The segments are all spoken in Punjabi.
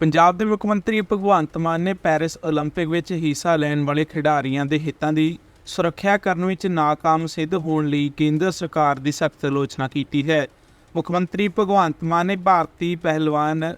ਪੰਜਾਬ ਦੇ ਮੁੱਖ ਮੰਤਰੀ ਭਗਵੰਤ ਮਾਨ ਨੇ ਪੈਰਿਸ 올림픽 ਵਿੱਚ ਹਿੱਸਾ ਲੈਣ ਵਾਲੇ ਖਿਡਾਰੀਆਂ ਦੇ ਹਿੱਤਾਂ ਦੀ ਸੁਰੱਖਿਆ ਕਰਨ ਵਿੱਚ ਨਾਕਾਮ ਸਿੱਧ ਹੋਣ ਲਈ ਕੇਂਦਰ ਸਰਕਾਰ ਦੀ ਸਖਤ ਆਲੋਚਨਾ ਕੀਤੀ ਹੈ ਮੁੱਖ ਮੰਤਰੀ ਭਗਵੰਤ ਮਾਨ ਨੇ ਭਾਰਤੀ ਪਹਿਲਵਾਨ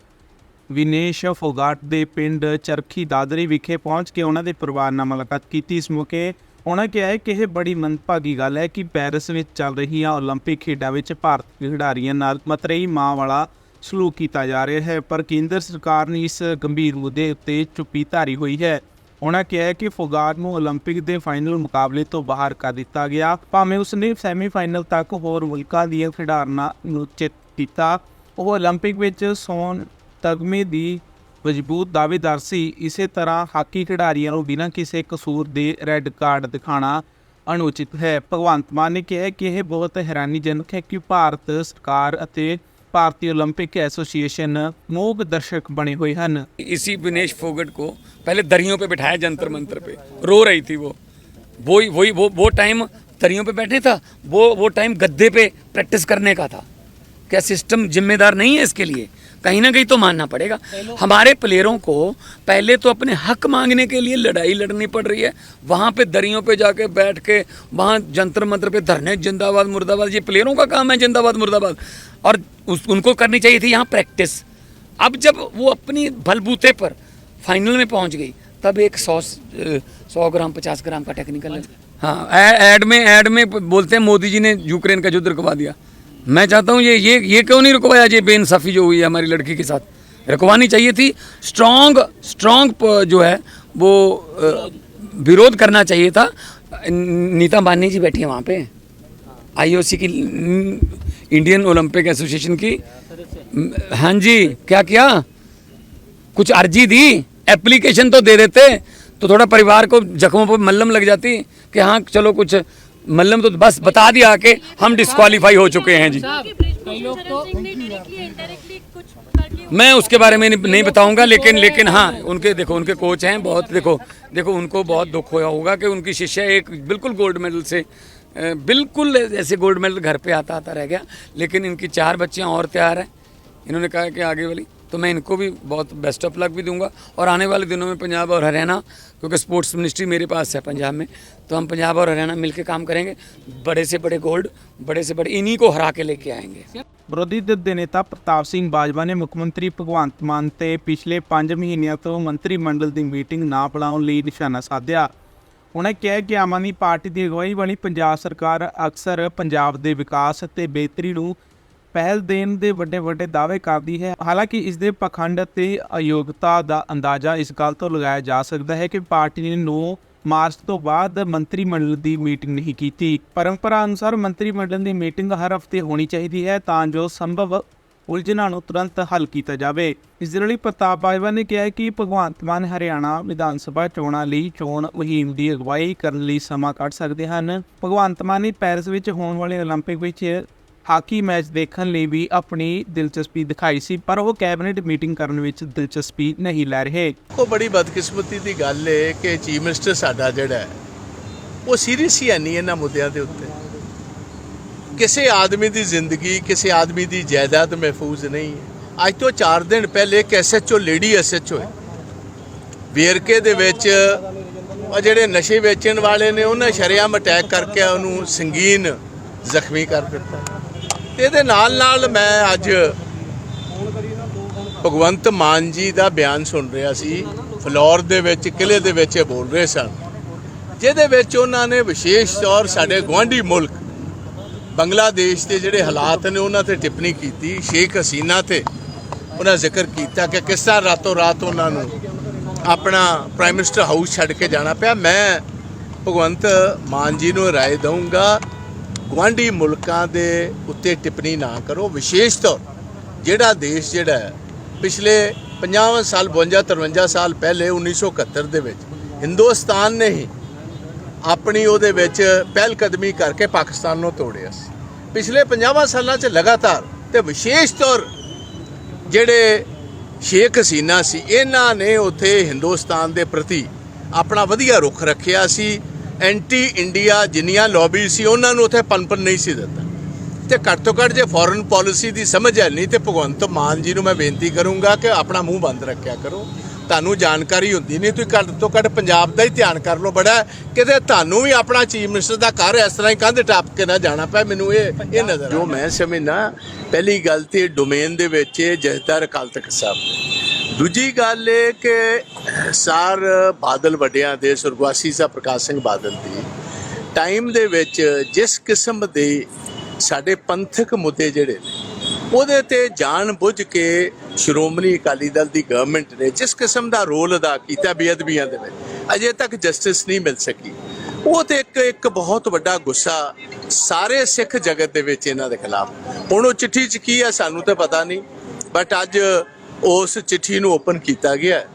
ਵਿਨੇਸ਼ ਫੋਗਾਟ ਦੇ ਪਿੰਡ ਚਰਖੀ ਦਾਦਰੀ ਵਿਖੇ ਪਹੁੰਚ ਕੇ ਉਹਨਾਂ ਦੇ ਪਰਿਵਾਰ ਨਾਲ ਮੁਲਾਕਾਤ ਕੀਤੀ ਇਸ ਮੌਕੇ ਉਹਨਾਂ ਕਿਹਾ ਹੈ ਕਿ ਇਹ ਬੜੀ ਮੰਦਭਾਗੀ ਗੱਲ ਹੈ ਕਿ ਪੈਰਿਸ ਵਿੱਚ ਚੱਲ ਰਹੀਆਂ 올림픽 ਖੇਡਾਂ ਵਿੱਚ ਭਾਰਤੀ ਖਿਡਾਰੀਆਂ ਨਾਲ ਮਤਰੇਈ ਮਾਂ ਵਾਲਾ ਸਲੂਕ ਕੀਤਾ ਜਾ ਰਿਹਾ ਹੈ ਪਰ ਕੇਂਦਰ ਸਰਕਾਰ ਨੇ ਇਸ ਗੰਭੀਰ ਮੁੱਦੇ ਉੱਤੇ ਚੁੱਪੀ ਧਾਰੀ ਹੋਈ ਹੈ ਉਹਨਾਂ ਕਿਹਾ ਹੈ ਕਿ ਫੋਗਾਟ ਨੂੰ 올림픽 ਦੇ ਫਾਈਨਲ ਮੁਕਾਬਲੇ ਤੋਂ ਬਾਹਰ ਕਰ ਦਿੱਤਾ ਗਿਆ ਭਾਵੇਂ ਉਸਨੇ ਸੈਮੀਫਾਈਨਲ ਤੱਕ ਹੋਰ ਮੁਲਕਾਂ ਦੀਆਂ ਖਿਡਾਰਨਾਂ ਨੂੰ ਚਿੱਤ ਕੀਤਾ ਉਹ 올림픽 ਵਿੱਚ ਸੋਨ ਤਗਮੇ ਦੀ ਮਜ਼ਬੂਤ ਦਾਅਵੇਦਾਰ ਸੀ ਇਸੇ ਤਰ੍ਹਾਂ ਹਾਕੀ ਖਿਡਾਰੀਆਂ ਨੂੰ ਬਿਨਾਂ ਕਿਸੇ ਕਸੂਰ ਦੇ ਰੈੱਡ ਕਾਰਡ ਦਿਖਾਣਾ ਅਨੁਚਿਤ ਹੈ ਭਗਵੰਤ ਮਾਨ ਨੇ ਕਿਹਾ ਕਿ ਇਹ ਬਹੁਤ ਹੈਰਾਨੀਜਨਕ ਹੈ ਕਿ ਭਾਰਤ ਸਰਕਾਰ ਅਤੇ भारतीय ओलंपिक एसोसिएशन मूक दर्शक बने हुए हैं इसी विनेश फोगट को पहले दरियों पे बिठाया जंतर मंतर पे रो रही थी वो वो ही वही वो वो टाइम दरियों पे बैठे था वो वो टाइम गद्दे पे प्रैक्टिस करने का था क्या सिस्टम जिम्मेदार नहीं है इसके लिए कहीं ना कहीं तो मानना पड़ेगा। हमारे प्लेयरों को पहले तो अपने हक मांगने के लिए लड़ाई लड़नी पड़ रही है। वहाँ पे दरियों पे जाके बैठ के वहाँ जंतर मंत्र पे धरने जिंदाबाद मुर्दाबाद ये प्लेयरों का काम है जिंदाबाद मुर्दाबाद। और उस, उनको करनी चाहिए थी यहाँ प्रैक्टिस अब जब वो अपनी बलबूते पर फाइनल में पहुँच गई तब एक सौ सौ ग्राम पचास ग्राम का टेक्निकल हाँ ए- ऐड में ऐड में बोलते हैं मोदी जी ने यूक्रेन का युद्ध रुकवा दिया। मैं चाहता हूँ ये ये ये क्यों नहीं रुकवाया ये बेइंसाफ़ी जो हुई है हमारी लड़की के साथ? रुकवानी चाहिए थी। स्ट्रॉन्ग स्ट्रॉन्ग जो है, वो विरोध करना चाहिए था। नीता अंबानी जी बैठी है वहाँ पे। आईओसी की इंडियन ओलंपिक एसोसिएशन की। हाँ जी, क्या किया? कुछ अर्जी दी एप्लीकेशन तो दे देते तो थोड़ा परिवार को जख्मों पर मल्लम लग जाती कि हाँ चलो कुछ मल्लम तो बस बता दिया कि हम डिस्qualify हो चुके हैं जी। तो मैं उसके बारे में नहीं, नहीं बताऊँगा लेकिन लेकिन हाँ उनके देखो उनके कोच हैं बहुत देखो देखो उनको बहुत दुख होया होगा कि उनकी शिष्या एक बिल्कुल गोल्ड मेडल से बिल्कुल ऐसे गोल्ड मेडल घर पे आता आता रह गया लेकिन इनकी चार बच्चियाँ और तैयार हैं। इन्होंने कहा कि आगे वाली तो मैं इनको भी बहुत बेस्ट ऑफ़ लक भी दूँगा और आने वाले दिनों में पंजाब और हरियाणा क्योंकि स्पोर्ट्स मिनिस्ट्री मेरे पास है पंजाब में तो हम पंजाब और हरियाणा मिलकर काम करेंगे बड़े से बड़े गोल्ड बड़े से बड़े इन्हीं को हरा के लेके आएंगे ਵਿਰੋਧੀ ਧਿਰ ਦੇ ਨੇਤਾ ਪ੍ਰਤਾਪ ਸਿੰਘ ਬਾਜਵਾ ਨੇ ਮੁੱਖ ਮੰਤਰੀ ਭਗਵੰਤ ਮਾਨ ਤੇ ਪਿਛਲੇ 5 ਮਹੀਨਿਆਂ ਤੋਂ ਮੰਤਰੀ ਮੰਡਲ ਦੀ ਮੀਟਿੰਗ ਨਾ ਬੁਲਾਉਣ ਲਈ ਨਿਸ਼ਾਨਾ ਸਾਧਿਆ ਉਹਨਾਂ ਕਿਹਾ ਕਿ ਆਮ ਆਦਮੀ ਪਾਰਟੀ ਦੀ ਅਗਵਾਈ ਵਾਲੀ ਪੰਜਾਬ ਸਰਕਾਰ ਅਕਸਰ ਪੰਜਾਬ ਦੇ ਵਿਕਾਸ ਅਤੇ ਬਿਹਤਰੀ ਨੂੰ ਪਹਿਲ ਦੇਣ ਦੇ ਵੱਡੇ ਵੱਡੇ ਦਾਅਵੇ ਕਰਦੀ ਹੈ ਹਾਲਾਂਕਿ ਇਸ ਦੇ ਪਖੰਡ ਅਤੇ ਅਯੋਗਤਾ ਦਾ ਅੰਦਾਜ਼ਾ ਇਸ ਗੱਲ ਤੋਂ ਲਗਾਇਆ ਜਾ ਸਕਦਾ ਹੈ ਕਿ ਪਾਰਟੀ ਨੇ 9 ਮਾਰਚ ਤੋਂ ਬਾਅਦ ਮੰਤਰੀ ਮੰਡਲ ਦੀ ਮੀਟਿੰਗ ਨਹੀਂ ਕੀਤੀ ਪਰੰਪਰਾ ਅਨੁਸਾਰ ਮੰਤਰੀ ਮੰਡਲ ਦੀ ਮੀਟਿੰਗ ਹਰ ਹਫਤੇ ਹੋਣੀ ਚਾਹੀਦੀ ਹੈ ਤਾਂ ਜੋ ਸੰਭਵ ਉਲਝਣਾਂ ਨੂੰ ਤੁਰੰਤ ਹੱਲ ਕੀਤਾ ਜਾਵੇ ਇਸ ਦੇ ਲਈ ਪ੍ਰਤਾਪ ਬਾਜਵਾ ਨੇ ਕਿਹਾ ਹੈ ਕਿ ਭਗਵੰਤ ਮਾਨ ਹਰਿਆਣਾ ਵਿਧਾਨ ਸਭਾ ਚੋਣਾਂ ਲਈ ਚੋਣ ਮੁਹਿੰਮ ਦੀ ਅਗਵਾਈ ਕਰਨ ਲਈ ਸਮਾਂ ਕੱਢ ਸਕਦੇ ਹਨ ਭਗਵੰਤ ਮਾਨ ਨੇ ਪੈਰਿਸ ਵਿੱਚ ਹੋਣ ਵਾਲੇ 올림픽 ਵਿੱਚ ਹਾਕੀ ਮੈਚ ਦੇਖਣ ਲਈ ਵੀ ਆਪਣੀ ਦਿਲਚਸਪੀ ਦਿਖਾਈ ਸੀ, ਪਰ ਉਹ ਕੈਬਨਿਟ ਮੀਟਿੰਗ ਕਰਨ ਵਿੱਚ ਦਿਲਚਸਪੀ ਨਹੀਂ ਲੈ ਰਹੇ। ਕੋ ਬੜੀ ਬਦਕਿਸਮਤੀ ਦੀ ਗੱਲ ਹੈ ਕਿ ਚੀਫ ਮਿਨਿਸਟਰ ਸਾਡਾ ਜਿਹੜਾ ਹੈ, ਉਹ ਸੀਰੀਅਸ ਹੀ ਹੈ ਨਹੀਂ ਇਹਨਾਂ ਮੁੱਦਿਆਂ ਦੇ ਉੱਤੇ। ਕਿਸੇ ਆਦਮੀ ਦੀ ਜ਼ਿੰਦਗੀ, ਕਿਸੇ ਆਦਮੀ ਦੀ ਜਾਇਦਾਦ ਮਹਿਫੂਜ਼ ਨਹੀਂ ਹੈ। ਅੱਜ ਤੋਂ 4 ਦਿਨ ਪਹਿਲੇ ਇੱਕ ਐਸਐਚਓ ਲੇਡੀ ਐਸਐਚਓ ਹੈ। ਵੇਰਕੇ ਦੇ ਵਿੱਚ ਉਹ ਜਿਹੜੇ ਨਸ਼ੇ ਵੇਚਣ ਵਾਲੇ ਨੇ, ਉਹਨਾਂ ਸ਼ਰੇਆਮ ਅਟੈਕ ਕਰਕੇ ਉਹਨੂੰ ਸੰਗੀਨ ਜ਼ਖਮੀ ਕਰ ਦਿੱਤਾ। ਤੇ ਇਹਦੇ ਨਾਲ ਨਾਲ ਮੈਂ ਅੱਜ ਭਗਵੰਤ ਮਾਨ ਜੀ ਦਾ ਬਿਆਨ ਸੁਣ ਰਿਹਾ ਸੀ। ਫਲੋਰ ਦੇ ਵਿੱਚ ਕਿਲੇ ਦੇ ਵਿੱਚ ਇਹ ਬੋਲ ਰਹੇ ਸਨ। ਜਿਹਦੇ ਵਿੱਚ ਉਹਨਾਂ ਨੇ ਵਿਸ਼ੇਸ਼ ਤੌਰ ਸਾਡੇ ਗੁਆਂਢੀ ਮੁਲਕ ਬੰਗਲਾਦੇਸ਼ ਦੇ ਜਿਹੜੇ ਹਾਲਾਤ ਨੇ, ਉਹਨਾਂ ਤੇ ਟਿੱਪਣੀ ਕੀਤੀ, ਸ਼ੇਖ ਹਸੀਨਾ ਤੇ ਉਹਨਾਂ ਜ਼ਿਕਰ ਕੀਤਾ ਕਿ ਕਿਸ ਤਰ੍ਹਾਂ ਰਾਤੋਂ ਰਾਤ ਉਹਨਾਂ ਨੂੰ ਆਪਣਾ ਪ੍ਰਾਈਮ ਮਿਨਿਸਟਰ ਹਾਊਸ ਛੱਡ ਕੇ ਜਾਣਾ ਪਿਆ। ਮੈਂ ਭਗਵੰਤ ਮਾਨ ਜੀ ਨੂੰ ਰਾਏ ਦਊਂਗਾ ਗੁਆਂਢੀ ਮੁਲਕਾਂ ਦੇ ਉੱਤੇ ਟਿੱਪਣੀ ਨਾ ਕਰੋ। ਵਿਸ਼ੇਸ਼ ਤੌਰ ਜਿਹੜਾ ਦੇਸ਼ ਜਿਹੜਾ ਪਿਛਲੇ 50 ਸਾਲ 52 53 ਸਾਲ ਪਹਿਲੇ 1971 ਦੇ ਵਿੱਚ ਹਿੰਦੁਸਤਾਨ ਨੇ ਹੀ ਆਪਣੀ ਉਹਦੇ ਵਿੱਚ ਪਹਿਲ ਕਦਮੀ ਕਰਕੇ ਪਾਕਿਸਤਾਨ ਨੂੰ ਤੋੜਿਆ ਸੀ। ਪਿਛਲੇ 50 ਸਾਲਾਂ 'ਚ ਲਗਾਤਾਰ ਤੇ ਵਿਸ਼ੇਸ਼ ਤੌਰ ਜਿਹੜੇ ਸ਼ੇਖ ਹਸੀਨਾ ਸੀ, ਇਹਨਾਂ ਨੇ ਉੱਥੇ ਹਿੰਦੁਸਤਾਨ ਦੇ ਪ੍ਰਤੀ ਆਪਣਾ ਵਧੀਆ ਰੁਖ ਰੱਖਿਆ ਸੀ। ਐਂਟੀ ਇੰਡੀਆ ਜਿੰਨੀਆਂ ਲੌਬੀ ਸੀ ਉਹਨਾਂ ਨੂੰ ਉੱਥੇ ਪਨਪਨ ਨਹੀਂ ਸੀ ਦਿੱਤਾ। ਤੇ ਘੱਟ ਤੋਂ ਘੱਟ ਜੇ ਫੋਰਨ ਪਾਲਿਸੀ ਦੀ ਸਮਝ ਹੈ ਨਹੀਂ ਤੇ ਭਗਵੰਤ ਮਾਨ ਜੀ ਨੂੰ ਮੈਂ ਬੇਨਤੀ ਕਰੂੰਗਾ ਕਿ ਆਪਣਾ ਮੂੰਹ ਬੰਦ ਰੱਖਿਆ ਕਰੋ। ਤੁਹਾਨੂੰ ਜਾਣਕਾਰੀ ਹੁੰਦੀ ਨਹੀਂ ਤੁਸੀਂ ਘੱਟ ਤੋਂ ਘੱਟ ਪੰਜਾਬ ਦਾ ਹੀ ਧਿਆਨ ਕਰ ਲਓ। ਬੜਾ ਕਿਤੇ ਤੁਹਾਨੂੰ ਵੀ ਆਪਣਾ ਚੀਫ ਮਿਨਿਸਟਰ ਦਾ ਘਰ ਇਸ ਤਰ੍ਹਾਂ ਹੀ ਕੰਧ ਟੱਪ ਕੇ ਨਾ ਜਾਣਾ ਪਏ ਮੈਨੂੰ ਇਹ ਇਹ ਨਜ਼ਰ ਜੋ ਮੈਂ ਸਮਝਣਾ ਪਹਿਲੀ ਗੱਲ ਤੇ ਡੋਮੇਨ ਦੇ ਵਿੱਚ ਜਥੇਦਾਰ ਅਕਾਲ ਤਖਤ ਸਾਹਿਬ ਦੂਜੀ ਗੱਲ ਇਹ ਕਿ ਸਾਰ ਬਾਦਲ ਵੱਡਿਆਂ ਦੇ, ਸੁਰਗਵਾਸੀ ਸਾਹਿਬ ਪ੍ਰਕਾਸ਼ ਸਿੰਘ ਬਾਦਲ ਦੀ ਟਾਈਮ ਦੇ ਵਿੱਚ ਜਿਸ ਕਿਸਮ ਦੇ ਸਾਡੇ ਪੰਥਕ ਮੁੱਦੇ ਜਿਹੜੇ ਨੇ, ਉਹਦੇ ਤੇ ਜਾਣ ਬੁੱਝ ਕੇ ਸ਼੍ਰੋਮਣੀ ਅਕਾਲੀ ਦਲ ਦੀ ਗਵਰਨਮੈਂਟ ਨੇ ਜਿਸ ਕਿਸਮ ਦਾ ਰੋਲ ਅਦਾ ਕੀਤਾ ਬੇਅਦਬੀਆਂ ਦੇ ਵਿੱਚ, ਅਜੇ ਤੱਕ ਜਸਟਿਸ ਨਹੀਂ ਮਿਲ ਸਕੀ। ਉਹ ਤੇ ਇੱਕ ਇੱਕ ਬਹੁਤ ਵੱਡਾ ਗੁੱਸਾ ਸਾਰੇ ਸਿੱਖ ਜਗਤ ਦੇ ਵਿੱਚ ਇਹਨਾਂ ਦੇ ਖਿਲਾਫ। ਹੁਣ ਉਹ ਚਿੱਠੀ ਚ ਕੀ ਹੈ ਸਾਨੂੰ ਤਾਂ ਪਤਾ ਨਹੀਂ ਬਟ ਅੱਜ ਉਸ ਚਿੱਠੀ ਨੂੰ ਓਪਨ ਕੀਤਾ ਗਿਆ। ਹੈ।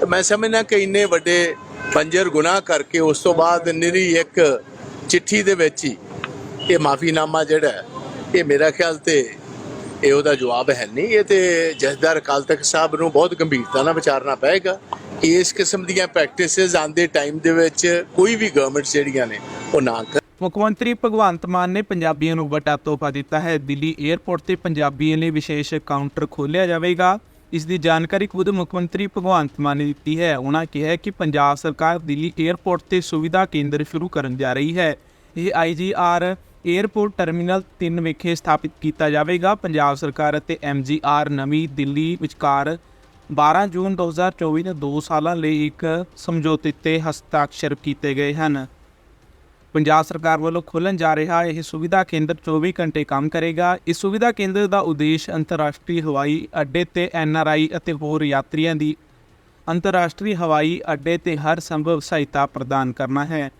ਤੇ ਮੈਂ ਸਮਝਦਾ ਕਿ ਇੰਨੇ ਵੱਡੇ ਬੰਜਰ ਗੁਨਾਹ ਕਰਕੇ ਉਸ ਤੋਂ ਬਾਅਦ ਨਿਰੀ ਇੱਕ ਚਿੱਠੀ ਦੇ ਵਿੱਚ ਹੀ ਇਹ ਮਾਫੀਨਾਮਾ ਜਿਹੜਾ ਇਹ ਮੇਰਾ ਖਿਆਲ ਤੇ ਇਹ ਉਹਦਾ ਜਵਾਬ ਹੈ ਨਹੀਂ। ਇਹ ਤੇ ਜਥੇਦਾਰ ਅਕਾਲ ਤਖਤ ਸਾਹਿਬ ਨੂੰ ਬਹੁਤ ਗੰਭੀਰਤਾ ਨਾਲ ਵਿਚਾਰਨਾ ਪਏਗਾ ਕਿ ਇਸ ਕਿਸਮ ਦੀਆਂ ਪ੍ਰੈਕਟਿਸਿਸ ਆਂਦੇ ਟਾਈਮ ਦੇ ਵਿੱਚ ਕੋਈ ਵੀ ਗਵਰਨਮੈਂਟ ਜਿਹੜੀਆਂ ਨੇ, ਉਹ ਨਾ ਕਰ ਮੁੱਖ ਮੰਤਰੀ ਭਗਵੰਤ ਮਾਨ ਨੇ ਪੰਜਾਬੀਆਂ ਨੂੰ ਵੱਡਾ ਤੋਹਫਾ ਦਿੱਤਾ ਹੈ। ਦਿੱਲੀ 에ਅਰਪੋਰਟ ਤੇ ਪੰਜਾਬੀਆਂ ਲਈ ਵਿਸ਼ੇਸ਼ ਕਾਊਂਟਰ ਖੋਲ੍ਹਿਆ ਜਾਵੇਗਾ। ਇਸ ਦੀ ਜਾਣਕਾਰੀ ਖੁਦ ਮੁੱਖ ਮੰਤਰੀ ਭਗਵੰਤ ਮਾਨ ਨੇ ਦਿੱਤੀ ਹੈ। ਉਹਨਾਂ ਕਿਹਾ ਕਿ ਪੰਜਾਬ ਸਰਕਾਰ ਦਿੱਲੀ 에ਅਰਪੋਰਟ ਤੇ ਸੁਵਿਧਾ ਕੇਂਦਰ ਸ਼ੁਰੂ ਕਰਨ ਜਾ ਰਹੀ ਹੈ। ਇਹ ਆਈਜੀਆਰ 에ਅਰਪੋਰਟ ਟਰਮੀਨਲ 3 ਵਿਖੇ ਸਥਾਪਿਤ ਕੀਤਾ ਜਾਵੇਗਾ। ਪੰਜਾਬ ਸਰਕਾਰ ਅਤੇ ਐਮਜੀਆਰ ਨਵੀਂ ਦਿੱਲੀ ਵਿਚਕਾਰ 12 ਜੂਨ 2024 ਨੂੰ 2 ਸਾਲਾਂ ਲਈ ਇੱਕ ਸਮਝੌਤੇ ਤੇ ਹਸਤਾਖਰ ਕੀਤੇ ਗਏ ਹਨ। ਪੰਜਾਬ ਸਰਕਾਰ ਵੱਲੋਂ ਖੋਲ੍ਹਣ ਜਾ ਰਿਹਾ ਇਹ ਸੁਵਿਧਾ ਕੇਂਦਰ 24 ਘੰਟੇ ਕੰਮ ਕਰੇਗਾ। ਇਸ ਸੁਵਿਧਾ ਕੇਂਦਰ ਦਾ ਉਦੇਸ਼ ਅੰਤਰਰਾਸ਼ਟਰੀ ਹਵਾਈ ਅੱਡੇ ਤੇ ਐਨਆਰਆਈ ਅਤੇ ਹੋਰ ਯਾਤਰੀਆਂ ਦੀ ਅੰਤਰਰਾਸ਼ਟਰੀ ਹਵਾਈ ਅੱਡੇ ਤੇ ਹਰ ਸੰਭਵ ਸਹਾਇਤਾ ਪ੍ਰਦਾਨ ਕਰਨਾ ਹੈ।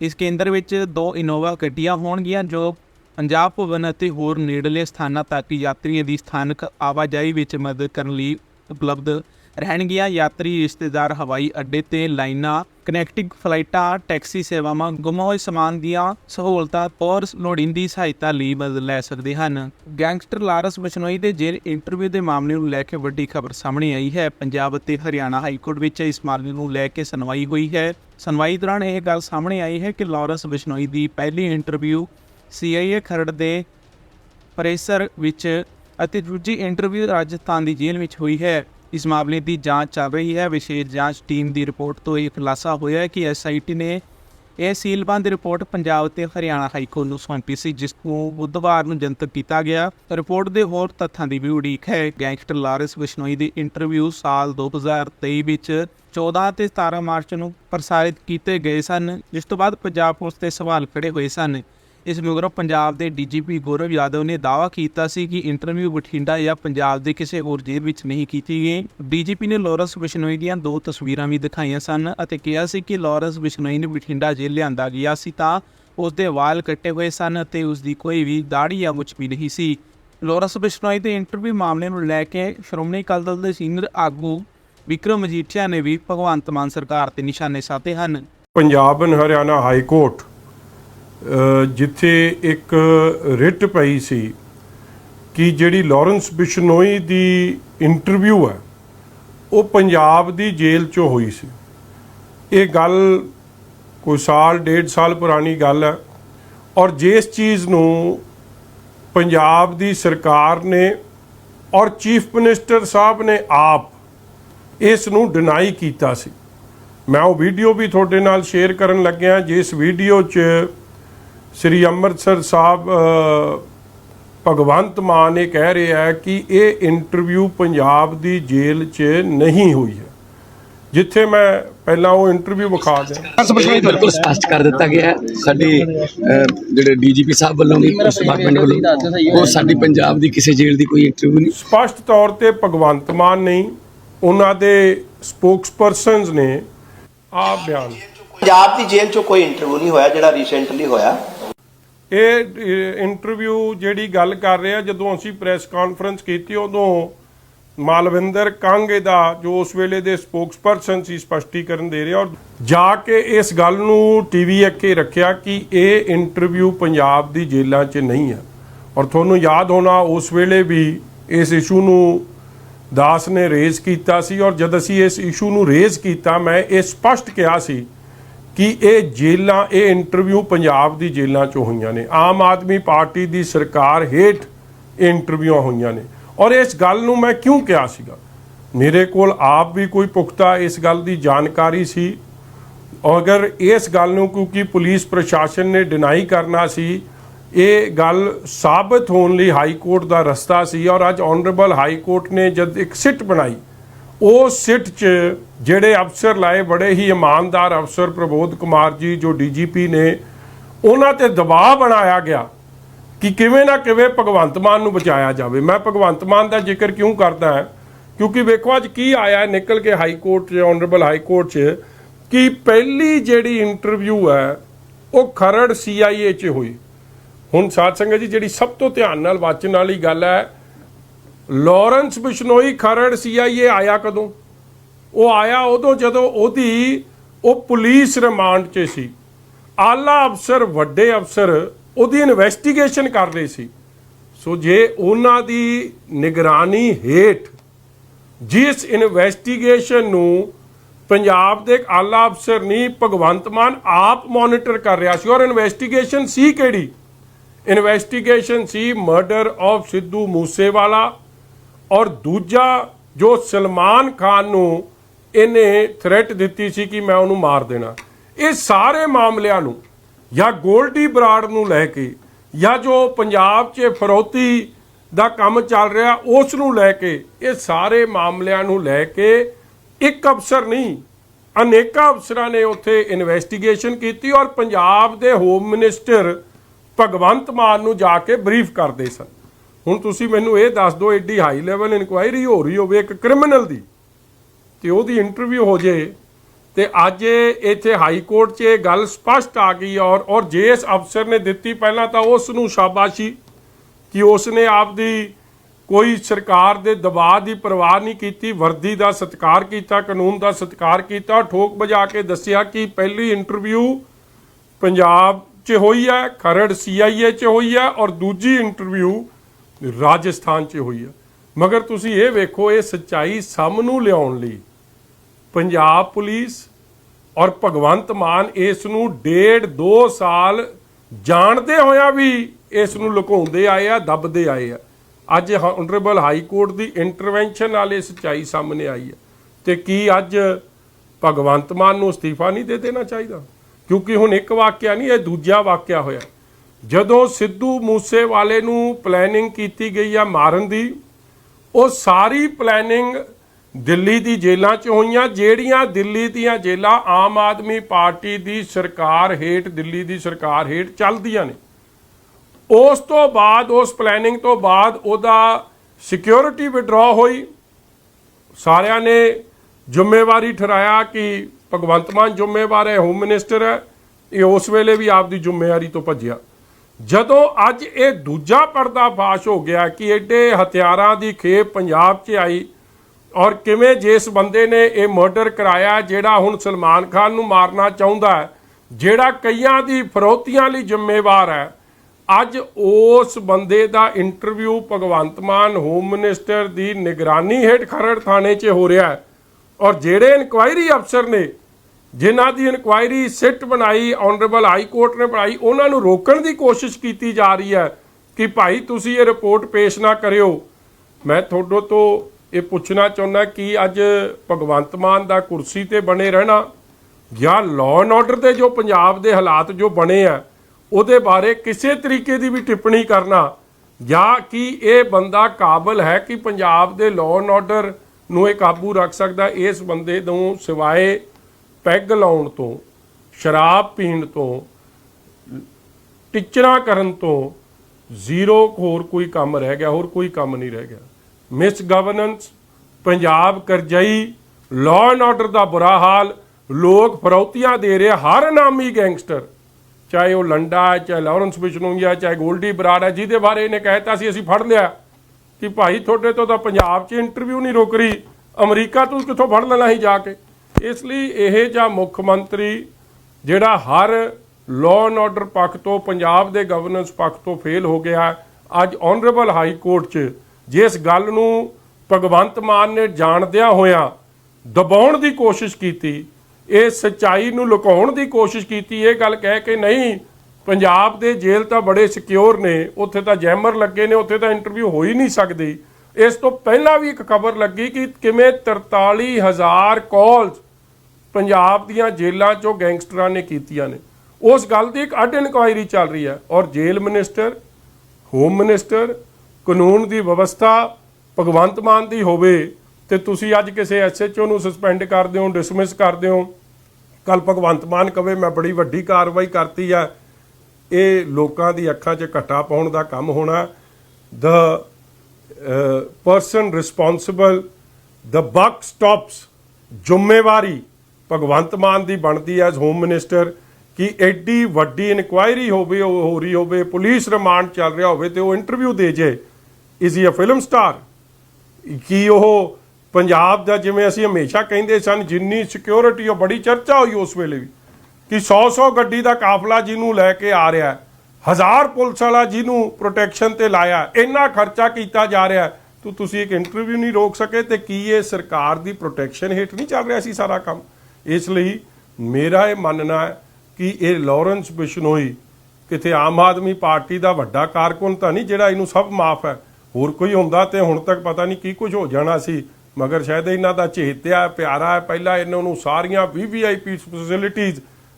ਇਸ ਕੇਂਦਰ ਵਿੱਚ ਦੋ ਇਨੋਵਾ ਗੱਡੀਆਂ ਹੋਣਗੀਆਂ ਜੋ ਪੰਜਾਬ ਭਵਨ ਅਤੇ ਹੋਰ ਨੇੜਲੇ ਸਥਾਨਾਂ ਤੱਕ ਯਾਤਰੀਆਂ ਦੀ ਸਥਾਨਕ ਆਵਾਜਾਈ ਵਿੱਚ ਮਦਦ ਕਰਨ ਲਈ ਉਪਲਬਧ ਰਹਿਣਗੀਆਂ ਯਾਤਰੀ ਰਿਸ਼ਤੇਦਾਰ ਹਵਾਈ ਅੱਡੇ ਤੇ ਲਾਈਨਾਂ, ਕਨੈਕਟਿੰਗ ਫਲਾਈਟਾਂ, ਟੈਕਸੀ ਸੇਵਾਵਾਂ ਗੁੰਮ ਹੋਏ ਸਮਾਨ ਦੀਆਂ ਸਹੂਲਤਾਂ ਔਰ ਲੋੜੀਂਦੀ ਸਹਾਇਤਾ ਲਈ ਮਦਦ ਲੈ ਸਕਦੇ ਹਨ। ਗੈਂਗਸਟਰ ਲਾਰੈਂਸ ਬਿਸ਼ਨੋਈ ਦੇ ਜੇਲ੍ਹ ਇੰਟਰਵਿਊ ਦੇ ਮਾਮਲੇ ਨੂੰ ਲੈ ਕੇ ਵੱਡੀ ਖਬਰ ਸਾਹਮਣੇ ਆਈ ਹੈ। ਪੰਜਾਬ ਅਤੇ ਹਰਿਆਣਾ ਹਾਈ ਕੋਰਟ ਵਿੱਚ ਇਸ ਮਾਮਲੇ ਨੂੰ ਲੈ ਕੇ ਸੁਣਵਾਈ ਹੋਈ ਹੈ। ਸੁਣਵਾਈ ਦੌਰਾਨ ਇਹ ਗੱਲ ਸਾਹਮਣੇ ਆਈ ਹੈ ਕਿ ਲਾਰੈਂਸ ਬਿਸ਼ਨੋਈ ਦੀ ਪਹਿਲੀ ਇੰਟਰਵਿਊ ਸੀਆਈਏ ਖਰੜ ਦੇ ਪਰੇਸਰ ਵਿੱਚ ਅਤੇ ਦੂਜੀ ਇੰਟਰਵਿਊ ਰਾਜਸਥਾਨ ਦੀ ਜੇਲ੍ਹ ਵਿੱਚ ਹੋਈ ਹੈ। ਇਸ ਮਾਮਲੇ ਦੀ ਜਾਂਚ ਚੱਲ ਰਹੀ ਹੈ। ਵਿਸ਼ੇਸ਼ ਜਾਂਚ ਟੀਮ ਦੀ ਰਿਪੋਰਟ ਤੋਂ ਇਹ ਖੁਲਾਸਾ ਹੋਇਆ ਹੈ ਕਿ ਐਸਆਈਟੀ ਨੇ ਇਹ ਸੀਲਬੰਦ ਰਿਪੋਰਟ ਪੰਜਾਬ ਤੇ ਹਰਿਆਣਾ ਹਾਈ ਕੋਰਟ ਨੂੰ ਸੌਂਪੀ ਸੀ, ਜਿਸ ਨੂੰ ਬੁੱਧਵਾਰ ਨੂੰ ਜਨਤਕ ਕੀਤਾ ਗਿਆ। ਰਿਪੋਰਟ ਦੇ ਹੋਰ ਤੱਥਾਂ ਦੀ ਵੀ ਉਡੀਕ ਹੈ। ਗੈਂਗਸਟਰ ਲਾਰੈਂਸ ਬਿਸ਼ਨੋਈ ਦੀ ਇੰਟਰਵਿਊ ਸਾਲ 2023 ਵਿੱਚ 14 ਤੇ 17 ਮਾਰਚ ਨੂੰ ਪ੍ਰਸਾਰਿਤ ਕੀਤੇ ਗਏ ਸਨ, ਜਿਸ ਤੋਂ ਬਾਅਦ ਪੰਜਾਬ ਪੁਲਿਸ ਤੇ ਸਵਾਲ ਖੜੇ ਹੋਏ ਸਨ। ਇਸ ਮਗਰੋਂ ਪੰਜਾਬ ਦੇ ਡੀਜੀਪੀ ਗੌਰਵ ਯਾਦਵ ਨੇ ਦਾਅਵਾ ਕੀਤਾ ਸੀ ਕਿ ਇੰਟਰਵਿਊ ਬਠਿੰਡਾ ਜਾਂ ਪੰਜਾਬ ਦੇ ਕਿਸੇ ਹੋਰ ਜੇਲ੍ਹ ਵਿੱਚ ਨਹੀਂ ਕੀਤੀ ਗਈ। ਡੀਜੀਪੀ ਨੇ ਲਾਰੈਂਸ ਬਿਸ਼ਨੋਈ ਦੀਆਂ ਦੋ ਤਸਵੀਰਾਂ ਵੀ ਦਿਖਾਈਆਂ ਸਨ ਅਤੇ ਕਿਹਾ ਸੀ ਕਿ ਲਾਰੈਂਸ ਬਿਸ਼ਨੋਈ ਨੂੰ ਬਠਿੰਡਾ ਜੇਲ੍ਹ ਲਿਆਂਦਾ ਗਿਆ ਸੀ ਤਾਂ ਉਸ ਦੇ ਵਾਲ ਕੱਟੇ ਹੋਏ ਸਨ ਅਤੇ ਉਸ ਦੀ ਕੋਈ ਵੀ ਦਾੜੀ ਜਾਂ ਮੁੱਛ ਵੀ ਨਹੀਂ ਸੀ। ਲਾਰੈਂਸ ਬਿਸ਼ਨੋਈ ਦੇ ਇੰਟਰਵਿਊ ਮਾਮਲੇ ਨੂੰ ਲੈ ਕੇ ਸ਼੍ਰੋਮਣੀ ਅਕਾਲੀ ਦਲ ਦੇ ਸੀਨੀਅਰ ਆਗੂ ਵਿਕਰਮ ਮਜੀਠੀਆ ਨੇ ਵੀ ਭਗਵੰਤ ਮਾਨ ਸਰਕਾਰ ਤੇ ਨਿਸ਼ਾਨੇ ਸਾਧੇ ਹਨ। Punjab and Haryana high court ਜਿੱਥੇ ਇੱਕ ਰਿਟ ਪਈ ਸੀ ਕਿ ਜਿਹੜੀ ਲਾਰੈਂਸ ਬਿਸ਼ਨੋਈ ਦੀ ਇੰਟਰਵਿਊ ਹੈ, ਉਹ ਪੰਜਾਬ ਦੀ ਜੇਲ੍ਹ 'ਚੋਂ ਹੋਈ ਸੀ। ਇਹ ਗੱਲ ਕੋਈ ਸਾਲ, ਡੇਢ ਸਾਲ ਪੁਰਾਣੀ ਗੱਲ ਹੈ ਔਰ ਜਿਸ ਚੀਜ਼ ਨੂੰ ਪੰਜਾਬ ਦੀ ਸਰਕਾਰ ਨੇ ਔਰ ਚੀਫ ਮਿਨਿਸਟਰ ਸਾਹਿਬ ਨੇ ਆਪ ਇਸ ਨੂੰ ਡਿਨਾਈ ਕੀਤਾ ਸੀ। ਮੈਂ ਉਹ ਵੀਡੀਓ ਵੀ ਤੁਹਾਡੇ ਨਾਲ ਸ਼ੇਅਰ ਕਰਨ ਲੱਗਿਆ, ਜਿਸ ਵੀਡੀਓ 'ਚ ਸ੍ਰੀ ਅੰਮ੍ਰਿਤਸਰ ਸਾਹਿਬ ਭਗਵੰਤ ਮਾਨ ਇਹ ਕਹਿ ਰਿਹਾ ਹੈ ਕਿ ਇਹ ਇੰਟਰਵਿਊ ਪੰਜਾਬ ਦੀ ਜੇਲ੍ਹ 'ਚ ਨਹੀਂ ਹੋਈ ਹੈ। ਜਿੱਥੇ ਮੈਂ ਪਹਿਲਾਂ ਉਹ ਇੰਟਰਵਿਊ ਵਿਖਾ ਦਿਆਂ। ਬਿਲਕੁਲ ਸਪਸ਼ਟ ਕਰ ਦਿੱਤਾ ਗਿਆ ਹੈ। ਸਾਡੀ ਜਿਹੜੇ ਡੀਜੀਪੀ ਸਾਹਿਬ ਵੱਲੋਂ ਵੀ ਪੁਲਿਸ ਡਿਪਾਰਟਮੈਂਟ ਵੱਲੋਂ ਉਹ ਸਾਡੀ ਪੰਜਾਬ ਦੀ ਕਿਸੇ ਜੇਲ੍ਹ ਦੀ ਕੋਈ ਇੰਟਰਵਿਊ ਨਹੀਂ। ਸਪਸ਼ਟ ਤੌਰ ਤੇ ਭਗਵੰਤ ਮਾਨ ਨਹੀਂ ਉਹਨਾਂ ਦੇ ਸਪੋਕਸਪਰਸਨਸ ਨੇ ਆਪ ਬਿਆਨ। ਪੰਜਾਬ ਦੀ ਜੇਲ੍ਹ ਚੋਂ ਕੋਈ ਇੰਟਰਵਿਊ ਨਹੀਂ ਹੋਇਆ ਜਿਹੜਾ ਰੀਸੈਂਟਲੀ ਹੋਇਆ। ਇਹ ਇੰਟਰਵਿਊ ਜਿਹੜੀ ਗੱਲ ਕਰ ਰਿਹਾ ਜਦੋਂ ਅਸੀਂ ਪ੍ਰੈਸ ਕਾਨਫਰੰਸ ਕੀਤੀ, ਉਦੋਂ ਮਾਲਵਿੰਦਰ ਕਾਂਗੇ ਦਾ, ਜੋ ਉਸ ਵੇਲੇ ਦੇ ਸਪੋਕਸਪਰਸਨ ਸੀ, ਸਪਸ਼ਟੀਕਰਨ ਦੇ ਰਿਹਾ। ਔਰ ਜਾ ਕੇ ਇਸ ਗੱਲ ਨੂੰ ਟੀਵੀ ਅੱਗੇ ਰੱਖਿਆ ਕਿ ਇਹ ਇੰਟਰਵਿਊ ਪੰਜਾਬ ਦੀ ਜੇਲ੍ਹਾਂ 'ਚ ਨਹੀਂ ਹੈ ਔਰ ਤੁਹਾਨੂੰ ਯਾਦ ਹੋਣਾ, ਉਸ ਵੇਲੇ ਵੀ ਇਸ ਇਸ਼ੂ ਨੂੰ ਦਾਸ ਨੇ ਰੇਜ਼ ਕੀਤਾ ਸੀ। ਔਰ ਜਦ ਅਸੀਂ ਇਸ ਇਸ਼ੂ ਨੂੰ ਰੇਜ਼ ਕੀਤਾ, ਮੈਂ ਇਹ ਸਪਸ਼ਟ ਕਿਹਾ ਸੀ ਕਿ ਇਹ ਜੇਲਾਂ ਇਹ ਇੰਟਰਵਿਊ ਪੰਜਾਬ ਦੀ ਜੇਲਾਂ 'ਚੋਂ ਹੋਈਆਂ ਨੇ। ਆਮ ਆਦਮੀ ਪਾਰਟੀ ਦੀ ਸਰਕਾਰ ਹੇਠ ਇਹ ਇੰਟਰਵਿਊਆਂ ਹੋਈਆਂ ਨੇ। ਔਰ ਇਸ ਗੱਲ ਨੂੰ ਮੈਂ ਕਿਉਂ ਕਿਹਾ ਸੀਗਾ? ਮੇਰੇ ਕੋਲ ਆਪ ਵੀ ਕੋਈ ਪੁਖਤਾ ਇਸ ਗੱਲ ਦੀ ਜਾਣਕਾਰੀ ਸੀ। ਅਗਰ ਇਸ ਗੱਲ ਨੂੰ ਕਿਉਂਕਿ ਪੁਲਿਸ ਪ੍ਰਸ਼ਾਸਨ ਨੇ ਡਿਨਾਈ ਕਰਨਾ ਸੀ, ਇਹ ਗੱਲ ਸਾਬਤ ਹੋਣ ਲਈ ਹਾਈ ਕੋਰਟ ਦਾ ਰਸਤਾ ਸੀ। ਔਰ ਅੱਜ ਆਨਰੇਬਲ ਹਾਈ ਕੋਰਟ ਨੇ ਜਦ ਇੱਕ ਸਿੱਟ ਬਣਾਈ ਉਹ ਸਿੱਟ 'ਚ ਜਿਹੜੇ ਅਫਸਰ ਲਾਏ, ਬੜੇ ਹੀ ਇਮਾਨਦਾਰ ਅਫਸਰ ਪ੍ਰਬੋਧ ਕੁਮਾਰ ਜੀ, ਜੋ ਡੀਜੀਪੀ ਨੇ, ਉਹਨਾਂ ਤੇ ਦਬਾਅ ਬਣਾਇਆ ਗਿਆ ਕਿ ਕਿਵੇਂ ਨਾ ਕਿਵੇਂ ਭਗਵੰਤ ਮਾਨ ਨੂੰ ਬਚਾਇਆ ਜਾਵੇ। ਮੈਂ ਭਗਵੰਤ ਮਾਨ ਦਾ ਜ਼ਿਕਰ ਕਿਉਂ ਕਰਦਾ ਹਾਂ? ਕਿਉਂਕਿ ਵੇਖੋ ਅੱਜ ਕੀ ਆਇਆ ਨਿਕਲ ਕੇ ਹਾਈ ਕੋਰਟ 'ਚ ਆਨਰੇਬਲ ਹਾਈ ਕੋਰਟ 'ਚ, ਕਿ ਪਹਿਲੀ ਜਿਹੜੀ ਇੰਟਰਵਿਊ ਹੈ, ਉਹ ਖਰੜ ਸੀਆਈਏ 'ਚ ਹੋਈ। ਹੁਣ ਸਾਧ ਸੰਗਤ ਜੀ, ਜਿਹੜੀ ਸਭ ਤੋਂ ਧਿਆਨ ਨਾਲ ਵਾਚਣ ਵਾਲੀ ਗੱਲ ਹੈ ਲਾਰੈਂਸ ਬਿਸ਼ਨੋਈ ਖਰੜ ਸੀਆਈਏ ਆਇਆ ਕਦੋਂ? ਉਹ ਆਇਆ ਉਦੋਂ ਜਦੋਂ ਉਹਦੀ, ਉਹ ਪੁਲਿਸ ਰਿਮਾਂਡ 'ਚ ਸੀ। ਆਲਾ ਅਫਸਰ, ਵੱਡੇ ਅਫਸਰ, ਉਹਦੀ ਇਨਵੈਸਟੀਗੇਸ਼ਨ ਕਰ ਰਹੇ ਸੀ। ਸੋ ਜੇ ਉਹਨਾਂ ਦੀ ਨਿਗਰਾਨੀ ਹੇਠ ਜਿਸ ਇਨਵੈਸਟੀਗੇਸ਼ਨ ਨੂੰ ਪੰਜਾਬ ਦੇ ਇੱਕ ਆਲਾ ਅਫਸਰ ਨਹੀਂ ਭਗਵੰਤ ਮਾਨ ਆਪ ਮੋਨੀਟਰ ਕਰ ਰਿਹਾ ਸੀ, ਔਰ ਇਨਵੈਸਟੀਗੇਸ਼ਨ ਸੀ ਕਿਹੜੀ? ਇਨਵੈਸਟੀਗੇਸ਼ਨ ਸੀ ਮਰਡਰ ਆਫ ਸਿੱਧੂ ਮੂਸੇਵਾਲਾ ਔਰ ਦੂਜਾ ਜੋ ਸਲਮਾਨ ਖਾਨ ਨੂੰ ਇਹਨੇ ਥ੍ਰੈਟ ਦਿੱਤੀ ਸੀ ਕਿ ਮੈਂ ਉਹਨੂੰ ਮਾਰ ਦੇਣਾ, ਇਹ ਸਾਰੇ ਮਾਮਲਿਆਂ ਨੂੰ ਜਾਂ ਗੋਲਡੀ ਬਰਾੜ ਨੂੰ ਲੈ ਕੇ ਜਾਂ ਜੋ ਪੰਜਾਬ 'ਚ ਫਰੋਤੀ ਦਾ ਕੰਮ ਚੱਲ ਰਿਹਾ, ਉਸ ਨੂੰ ਲੈ ਕੇ, ਇਹ ਸਾਰੇ ਮਾਮਲਿਆਂ ਨੂੰ ਲੈ ਕੇ ਇੱਕ ਅਫਸਰ ਨਹੀਂ, ਅਨੇਕਾਂ ਅਫਸਰਾਂ ਨੇ ਉੱਥੇ ਇਨਵੈਸਟੀਗੇਸ਼ਨ ਕੀਤੀ ਔਰ ਪੰਜਾਬ ਦੇ ਹੋਮ ਮਿਨਿਸਟਰ ਭਗਵੰਤ ਮਾਨ ਨੂੰ ਜਾ ਕੇ ਬਰੀਫ ਕਰਦੇ ਸਨ। ਹੁਣ ਤੁਸੀਂ ਮੈਨੂੰ ਇਹ ਦੱਸ ਦਿਓ ਐਡੀ ਹਾਈ ਲੈਵਲ ਇਨਕੁਆਇਰੀ ਹੋ ਰਹੀ ਹੋਵੇ ਇੱਕ ਕ੍ਰਿਮੀਨਲ ਦੀ, ਤੇ ਉਹਦੀ ਇੰਟਰਵਿਊ ਹੋ ਜੇ, ਤੇ ਅੱਜ ਇੱਥੇ ਹਾਈ ਕੋਰਟ 'ਚ ਇਹ ਗੱਲ ਸਪਸ਼ਟ ਆ ਗਈ ਔਰ ਔਰ ਜਿਸ ਅਫਸਰ ਨੇ ਦਿੱਤੀ ਪਹਿਲਾਂ ਤਾਂ ਉਸ ਨੂੰ ਸ਼ਾਬਾਸ਼ੀ ਕਿ ਉਸ ਨੇ ਆਪਦੀ ਕੋਈ ਸਰਕਾਰ ਦੇ ਦਬਾਅ ਦੀ ਪਰਵਾਹ ਨਹੀਂ ਕੀਤੀ, ਵਰਦੀ ਦਾ ਸਤਿਕਾਰ ਕੀਤਾ, ਕਾਨੂੰਨ ਦਾ ਸਤਿਕਾਰ ਕੀਤਾ, ਠੋਕ ਵਜਾ ਕੇ ਦੱਸਿਆ ਕਿ ਪਹਿਲੀ ਇੰਟਰਵਿਊ ਪੰਜਾਬ 'ਚ ਹੋਈ ਹੈ, ਖਰੜ ਸੀਆਈਏ 'ਚ ਹੋਈ ਹੈ ਔਰ ਦੂਜੀ ਇੰਟਰਵਿਊ ਰਾਜਸਥਾਨ 'ਚ ਹੋਈ ਆ। ਮਗਰ ਤੁਸੀਂ ਇਹ ਵੇਖੋ, ਇਹ ਸੱਚਾਈ ਸਾਹਮਣੇ ਲਿਆਉਣ ਲਈ। ਪੰਜਾਬ ਪੁਲਿਸ ਔਰ ਭਗਵੰਤ ਮਾਨ ਇਸ ਨੂੰ ਡੇਢ 2 ਸਾਲ ਜਾਣਦੇ ਹੋਇਆ ਵੀ ਇਸ ਨੂੰ ਲੁਕਾਉਂਦੇ ਆਏ ਆ, ਦੱਬਦੇ ਆਏ ਆ। ਅੱਜ ਆਨਰੇਬਲ ਹਾਈ ਕੋਰਟ ਦੀ ਇੰਟਰਵੈਂਸ਼ਨ ਨਾਲ ਇਹ ਸੱਚਾਈ ਸਾਹਮਣੇ ਆਈ ਹੈ ਤੇ ਕੀ ਅੱਜ ਭਗਵੰਤ ਮਾਨ ਨੂੰ ਅਸਤੀਫਾ ਨਹੀਂ ਦੇ ਦੇਣਾ ਚਾਹੀਦਾ? ਕਿਉਂਕਿ ਹੁਣ ਇੱਕ ਵਾਕਿਆ ਨਹੀਂ, ਇਹ ਦੂਜਾ ਵਾਕਿਆ ਹੋਇਆ। ਜਦੋਂ ਸਿੱਧੂ ਮੂਸੇਵਾਲੇ ਨੂੰ ਪਲੈਨਿੰਗ ਕੀਤੀ ਗਈ ਆ ਮਾਰਨ ਦੀ, ਉਹ ਸਾਰੀ ਪਲੈਨਿੰਗ ਦਿੱਲੀ ਦੀ ਜੇਲ੍ਹਾਂ 'ਚ ਹੋਈਆਂ, ਜਿਹੜੀਆਂ ਦਿੱਲੀ ਦੀਆਂ ਜੇਲ੍ਹਾਂ ਆਮ ਆਦਮੀ ਪਾਰਟੀ ਦੀ ਸਰਕਾਰ ਹੇਠ, ਦਿੱਲੀ ਦੀ ਸਰਕਾਰ ਹੇਠ ਚੱਲਦੀਆਂ ਨੇ। ਉਸ ਤੋਂ ਬਾਅਦ, ਉਸ ਪਲੈਨਿੰਗ ਤੋਂ ਬਾਅਦ ਉਹਦਾ ਸਿਕਿਉਰਿਟੀ ਵਿਡਰਾ ਹੋਈ। ਸਾਰਿਆਂ ਨੇ ਜ਼ਿੰਮੇਵਾਰੀ ਠਹਿਰਾਇਆ ਕਿ ਭਗਵੰਤ ਮਾਨ ਜ਼ਿੰਮੇਵਾਰ ਹੈ ਹੋਮ ਮਿਨਿਸਟਰ ਹੈ। ਇਹ ਉਸ ਵੇਲੇ ਵੀ ਆਪਦੀ ਜ਼ਿੰਮੇਵਾਰੀ ਤੋਂ ਭੱਜਿਆ। ਜਦੋਂ ਅੱਜ ਇਹ ਦੂਜਾ ਪਰਦਾਫਾਸ਼ ਹੋ ਗਿਆ ਕਿ ਐਡੇ ਹਥਿਆਰਾਂ ਦੀ ਖੇਪ ਪੰਜਾਬ 'ਚ ਆਈ ਔਰ ਕਿਵੇਂ ਜਿਸ ਬੰਦੇ ਨੇ ਇਹ ਮਰਡਰ ਕਰਾਇਆ ਜਿਹੜਾ ਹੁਣ ਸਲਮਾਨ ਖਾਨ ਨੂੰ ਮਾਰਨਾ ਚਾਹੁੰਦਾ ਹੈ, ਜਿਹੜਾ ਕਈਆਂ ਦੀ ਫਰੋਤੀਆਂ ਲਈ ਜ਼ਿੰਮੇਵਾਰ ਹੈ, ਅੱਜ ਉਸ ਬੰਦੇ ਦਾ interview Bhagwant Mann home minister ਦੀ ਨਿਗਰਾਨੀ ਹੇਠ ਖਰੜ ਥਾਣੇ 'ਚ ਹੋ ਰਿਹਾ ਹੈ ਔਰ ਜਿਹੜੇ ਇਨਕੁਆਇਰੀ ਅਫਸਰ ਨੇ ਜਿਨ੍ਹਾਂ ਦੀ ਇਨਕੁਆਇਰੀ ਸਿੱਟ ਬਣਾਈ ਆਨਰੇਬਲ ਹਾਈ ਕੋਰਟ ਨੇ ਬਣਾਈ, ਉਹਨਾਂ ਨੂੰ ਰੋਕਣ ਦੀ ਕੋਸ਼ਿਸ਼ ਕੀਤੀ ਜਾ ਰਹੀ ਹੈ ਕਿ ਭਾਈ ਤੁਸੀਂ ਇਹ ਰਿਪੋਰਟ ਪੇਸ਼ ਨਾ ਕਰਿਓ। ਮੈਂ ਤੁਹਾਡੇ ਤੋਂ ਇਹ ਪੁੱਛਣਾ ਚਾਹੁੰਦਾ ਕਿ ਅੱਜ ਭਗਵੰਤ ਮਾਨ ਦਾ ਕੁਰਸੀ ਤੇ ਬਣੇ ਰਹਿਣਾ ਜਾਂ ਲਾਅ ਐਂਡ ਆਰਡਰ ਦੇ ਜੋ ਪੰਜਾਬ ਦੇ ਹਾਲਾਤ ਜੋ ਬਣੇ ਆ, ਉਹਦੇ ਬਾਰੇ ਕਿਸੇ ਤਰੀਕੇ ਦੀ ਵੀ ਟਿੱਪਣੀ ਕਰਨਾ ਜਾਂ ਕਿ ਇਹ ਬੰਦਾ ਕਾਬਲ ਹੈ ਕਿ ਪੰਜਾਬ ਦੇ ਲਾਅ ਐਂਡ ਆਰਡਰ ਨੂੰ ਇਹ ਕਾਬੂ ਰੱਖ ਸਕਦਾ, ਇਸ ਬੰਦੇ ਨੂੰ ਸਿਵਾਏ ਪੈਗ ਲਾਉਣ ਤੋਂ, ਸ਼ਰਾਬ ਪੀਣ ਤੋਂ, ਟਿਚਰਾਂ ਕਰਨ ਤੋਂ ਜ਼ੀਰੋ ਹੋਰ ਕੋਈ ਕੰਮ ਰਹਿ ਗਿਆ, ਹੋਰ ਕੋਈ ਕੰਮ ਨਹੀਂ ਰਹਿ ਗਿਆ। ਮਿਸ ਗਵਰਨੈਂਸ ਪੰਜਾਬ ਕਰਜਈ ਲਾਅ ਐਂਡ ਆਰਡਰ ਦਾ ਬੁਰਾ ਹਾਲ, ਲੋਕ ਫਰੌਤੀਆਂ ਦੇ ਰਹੇ ਹਰ ਨਾਮੀ ਗੈਂਗਸਟਰ, ਚਾਹੇ ਉਹ ਲੰਡਾ ਹੈ, ਚਾਹੇ ਲਾਰੈਂਸ ਬਿਸ਼ਨੋਈ ਚਾਹੇ ਗੋਲਡੀ ਬਰਾੜ ਹੈ, ਜਿਹਦੇ ਬਾਰੇ ਇਹਨੇ ਕਹਿਤਾ ਸੀ, ਅਸੀਂ ਫੜ ਲਿਆ। ਕਿ ਭਾਈ ਤੁਹਾਡੇ ਤੋਂ ਤਾਂ ਪੰਜਾਬ 'ਚ ਇੰਟਰਵਿਊ ਨਹੀਂ ਰੁਕ ਰਹੀ, ਅਮਰੀਕਾ ਤੋਂ ਕਿੱਥੋਂ ਫੜ ਲੈਣਾ ਸੀ ਜਾ ਕੇ? ਇਸ ਲਈ ਇਹ ਜਾਂ ਮੁੱਖ ਮੰਤਰੀ ਜਿਹੜਾ ਹਰ ਲਾਅ ਐਂਡ ਆਰਡਰ ਪੱਖ ਤੋਂ ਪੰਜਾਬ ਦੇ ਗਵਰਨੈਂਸ ਪੱਖ ਤੋਂ ਫੇਲ ਹੋ ਗਿਆ, ਅੱਜ ਆਨਰੇਬਲ ਹਾਈ ਕੋਰਟ 'ਚ ਜਿਸ ਗੱਲ ਨੂੰ ਭਗਵੰਤ ਮਾਨ ਨੇ ਜਾਣਦਿਆਂ ਹੋਇਆਂ ਦਬਾਉਣ ਦੀ ਕੋਸ਼ਿਸ਼ ਕੀਤੀ, ਇਹ ਸਚਾਈ ਨੂੰ ਲੁਕਾਉਣ ਦੀ ਕੋਸ਼ਿਸ਼ ਕੀਤੀ, ਇਹ ਗੱਲ ਕਹਿ ਕੇ ਨਹੀਂ, ਪੰਜਾਬ ਦੇ ਜੇਲ੍ਹ ਤਾਂ ਬੜੇ ਸਿਕਿਉਰ ਨੇ, ਉੱਥੇ ਤਾਂ ਜੈਮਰ ਲੱਗੇ ਨੇ, ਉੱਥੇ ਤਾਂ ਇੰਟਰਵਿਊ ਹੋ ਹੀ ਨਹੀਂ ਸਕਦੀ। ਇਸ ਤੋਂ ਪਹਿਲਾਂ ਵੀ ਇੱਕ ਖਬਰ ਲੱਗੀ ਕਿ ਕਿਵੇਂ 43000 ਕਾਲਸ ਪੰਜਾਬ ਦੀਆਂ ਜੇਲ੍ਹਾਂ 'ਚੋਂ ਗੈਂਗਸਟਰਾਂ ਨੇ ਕੀਤੀਆਂ ਨੇ। ਉਸ ਗੱਲ ਦੀ ਇੱਕ ਅੱਡ ਇਨਕੁਆਇਰੀ ਚੱਲ ਰਹੀ ਹੈ ਔਰ ਜੇਲ੍ਹ ਮਿਨਿਸਟਰ, ਹੋਮ ਮਿਨਿਸਟਰ, ਕਾਨੂੰਨ ਦੀ ਵਿਵਸਥਾ ਭਗਵੰਤ ਮਾਨ ਦੀ ਹੋਵੇ ਤੇ ਤੁਸੀਂ ਅੱਜ ਕਿਸੇ ਐਸਐਚਓ ਨੂੰ ਸਸਪੈਂਡ ਕਰਦੇ ਹੋ ਡਿਸਮਿਸ ਕਰਦੇ ਹੋ ਕੱਲ ਭਗਵੰਤ ਮਾਨ ਕਵੇ, ਮੈਂ ਬੜੀ ਵੱਡੀ ਕਾਰਵਾਈ ਕਰਤੀ ਆ। ਇਹ ਲੋਕਾਂ ਦੀ ਅੱਖਾਂ 'ਚ ਘੱਟਾ ਪਾਉਣ ਦਾ ਕੰਮ ਹੋਣਾ। ਦ ਪਰਸਨ ਰਿਸਪੌਂਸਿਬਲ ਦ ਬਕ ਸਟਾਪਸ ਜ਼ਿੰਮੇਵਾਰੀ ਭਗਵੰਤ ਮਾਨ ਦੀ ਬਣਦੀ ਐਜ਼ ਹੋਮ ਮਿਨਿਸਟਰ ਕਿ ਐਡੀ ਵੱਡੀ ਇਨਕੁਆਇਰੀ ਹੋਵੇ ਉਹ ਹੋ ਰਹੀ ਹੋਵੇ ਪੁਲਿਸ ਰਿਮਾਂਡ ਚੱਲ ਰਿਹਾ ਹੋਵੇ ਤੇ ਉਹ ਇੰਟਰਵਿਊ ਦੇ ਜੇ। Is he a film star ਕੀ ਉਹ ਪੰਜਾਬ ਦਾ ਜਿਵੇਂ ਅਸੀਂ ਹਮੇਸ਼ਾ ਕਹਿੰਦੇ ਸਨ ਜਿੰਨੀ ਸਿਕਿਉਰਿਟੀ ਉਹ ਬੜੀ ਚਰਚਾ ਹੋਈ ਉਸ ਵੇਲੇ ਵੀ ਕਿ 100-100 ਗੱਡੀ ਦਾ ਕਾਫਲਾ ਜਿਹਨੂੰ ਲੈ ਕੇ ਆ ਰਿਹਾ ਹਜ਼ਾਰ ਪੁਲਿਸ ਵਾਲਾ ਜਿਹਨੂੰ ਪ੍ਰੋਟੈਕਸ਼ਨ ਤੇ ਲਾਇਆ ਇੰਨਾ ਖਰਚਾ ਕੀਤਾ ਜਾ ਰਿਹਾ ਹੈ, ਤੋ ਤੁਸੀਂ ਇੱਕ ਇੰਟਰਵਿਊ ਨਹੀਂ ਰੋਕ ਸਕੇ ਤੇ ਕੀ ਇਹ ਸਰਕਾਰ ਦੀ ਪ੍ਰੋਟੈਕਸ਼ਨ ਹੇਠ ਨਹੀਂ ਚੱਲ ਰਿਹਾ ਸੀ ਸਾਰਾ ਕੰਮ? ਇਸ ਲਈ ਮੇਰਾ ਇਹ ਮੰਨਣਾ ਹੈ ਕਿ ਇਹ ਲਾਰੈਂਸ ਬਿਸ਼ਨੋਈ ਕਿਤੇ ਆਮ ਆਦਮੀ ਪਾਰਟੀ ਦਾ ਵੱਡਾ ਕਾਰਕੁਨ ਤਾਂ ਨਹੀਂ ਜਿਹੜਾ ਇਹਨੂੰ ਸਭ ਮਾਫ ਹੈ। ਹੋਰ ਕੋਈ ਹੁੰਦਾ ਤੇ ਹੁਣ ਤੱਕ ਪਤਾ ਨਹੀਂ ਕੀ ਕੁਝ ਹੋ ਜਾਣਾ ਸੀ, ਮਗਰ ਸ਼ਾਇਦ ਇਹਨਾਂ ਦਾ ਚੇਤਿਆ ਪਿਆਰਾ ਹੈ ਪਹਿਲਾਂ ਇਹਨਾਂ ਨੂੰ ਸਾਰੀਆਂ ਵੀਵੀਆਈਪੀ ਫੈਸਿਲਿਟੀਆਂ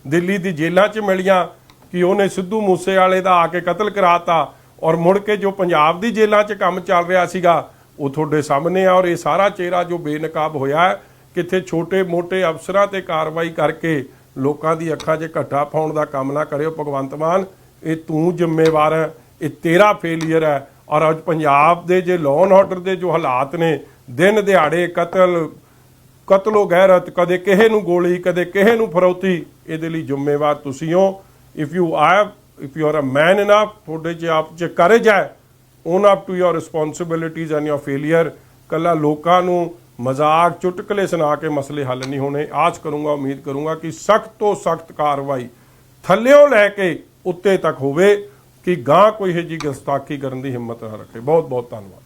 ਦਿੱਲੀ ਦੀ ਜੇਲ੍ਹਾਂ 'ਚ ਮਿਲੀਆਂ ਕਿ ਉਹਨੇ ਸਿੱਧੂ ਮੂਸੇ ਵਾਲੇ ਦਾ ਆ ਕੇ ਕਤਲ ਕਰਾਤਾ ਔਰ ਮੁੜ ਕੇ ਜੋ ਪੰਜਾਬ ਦੀ ਜੇਲ੍ਹਾਂ 'ਚ ਕੰਮ ਚੱਲ ਰਿਹਾ ਸੀਗਾ, ਉਹ ਤੁਹਾਡੇ ਸਾਹਮਣੇ ਆ ਔਰ ਇਹ ਸਾਰਾ ਚਿਹਰਾ ਜੋ ਬੇਨਕਾਬ ਹੋਇਆ ਹੈ ਕਿੱਥੇ ਛੋਟੇ-ਮੋਟੇ ਅਫਸਰਾਂ ਤੇ ਕਾਰਵਾਈ ਕਰਕੇ ਲੋਕਾਂ ਦੀ ਅੱਖਾਂ 'ਚ ਘੱਟਾ ਪਾਉਣ ਦਾ ਕੰਮ ਨਾ ਕਰਿਓ ਭਗਵੰਤ ਮਾਨ। ਇਹ ਤੂੰ ਜ਼ਿੰਮੇਵਾਰ ਹੈ, ਇਹ ਤੇਰਾ ਫੇਲਿਅਰ ਹੈ ਔਰ ਅੱਜ ਪੰਜਾਬ ਦੇ ਜੇ ਲਾਅ ਐਂਡ ਆਰਡਰ ਦੇ ਜੋ ਹਾਲਾਤ ਨੇ, ਦਿਨ ਦਿਹਾੜੇ ਕਤਲ, ਕਤਲੋ ਗੈਰਤ, ਕਦੇ ਕਿਸੇ ਨੂੰ ਗੋਲੀ, ਕਦੇ ਕਿਸੇ ਨੂੰ ਫਰੌਤੀ, ਇਹਦੇ ਲਈ ਜ਼ਿੰਮੇਵਾਰ ਤੁਸੀਂ ਹੋ। If you are if you are a man enough ਤੁਹਾਡੇ ਚ ਆਪ ਚ ਕਰੇਜ ਹੈ own up to your responsibilities and your failure ਕੱਲਾ ਲੋਕਾਂ ਨੂੰ ਮਜ਼ਾਕ ਚੁਟਕਲੇ ਸੁਣਾ ਕੇ ਮਸਲੇ ਹੱਲ ਨਹੀਂ ਹੋਣੇ। ਆਸ ਕਰੂੰਗਾ, ਉਮੀਦ ਕਰੂੰਗਾ ਕਿ ਸਖਤ ਤੋਂ ਸਖਤ ਕਾਰਵਾਈ ਥੱਲਿਓਂ ਲੈ ਕੇ ਉੱਤੇ ਤੱਕ ਹੋਵੇ, ਕਿ ਗਾਂ ਕੋਈ ਇਹ ਜੀ ਗਸਤਾਖੀ ਕਰਨ ਦੀ ਹਿੰਮਤ ਨਾ ਰੱਖੇ। ਬਹੁਤ ਬਹੁਤ ਧੰਨਵਾਦ।